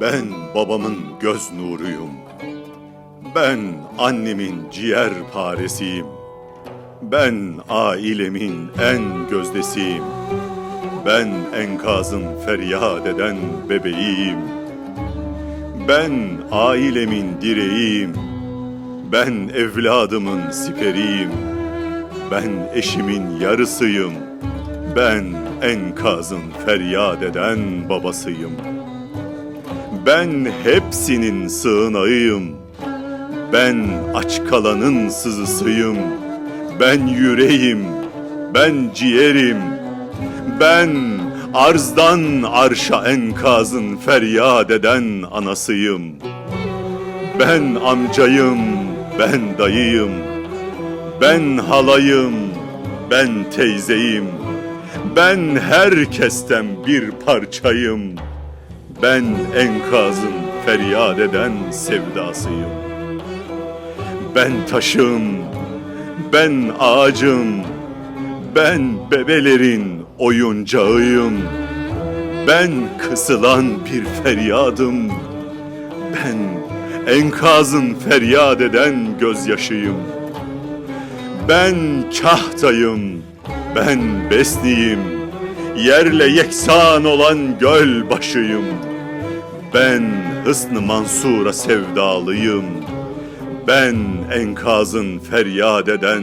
Ben babamın göz nuruyum. Ben annemin ciğer paresiyim. Ben ailemin en gözdesiyim. Ben enkazın feryat eden bebeğiyim. Ben ailemin direğiyim. Ben evladımın siperiyim. Ben eşimin yarısıyım. Ben enkazın feryat eden babasıyım. Ben hepsinin sığınağıyım. Ben aç kalanın sızısıyım. Ben yüreğim. Ben ciğerim. Ben arzdan arşa enkazın feryat eden anasıyım. Ben amcayım, ben dayıyım. Ben halayım, ben teyzeyim. Ben herkesten bir parçayım. Ben enkazın feryat eden sevdasıyım. Ben taşım, ben ağacım, ben bebelerin oyuncağıyım. Ben kısılan bir feryadım. Ben enkazın feryat eden gözyaşıyım. Ben kahtayım, ben besniyim. Yerle yeksan olan göl başıyım. Ben hısn-ı Mansur'a sevdalıyım. Ben enkazın feryat eden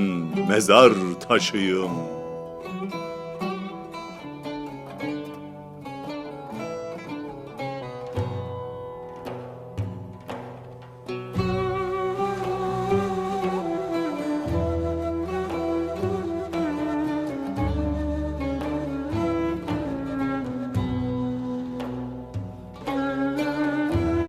mezar taşıyım.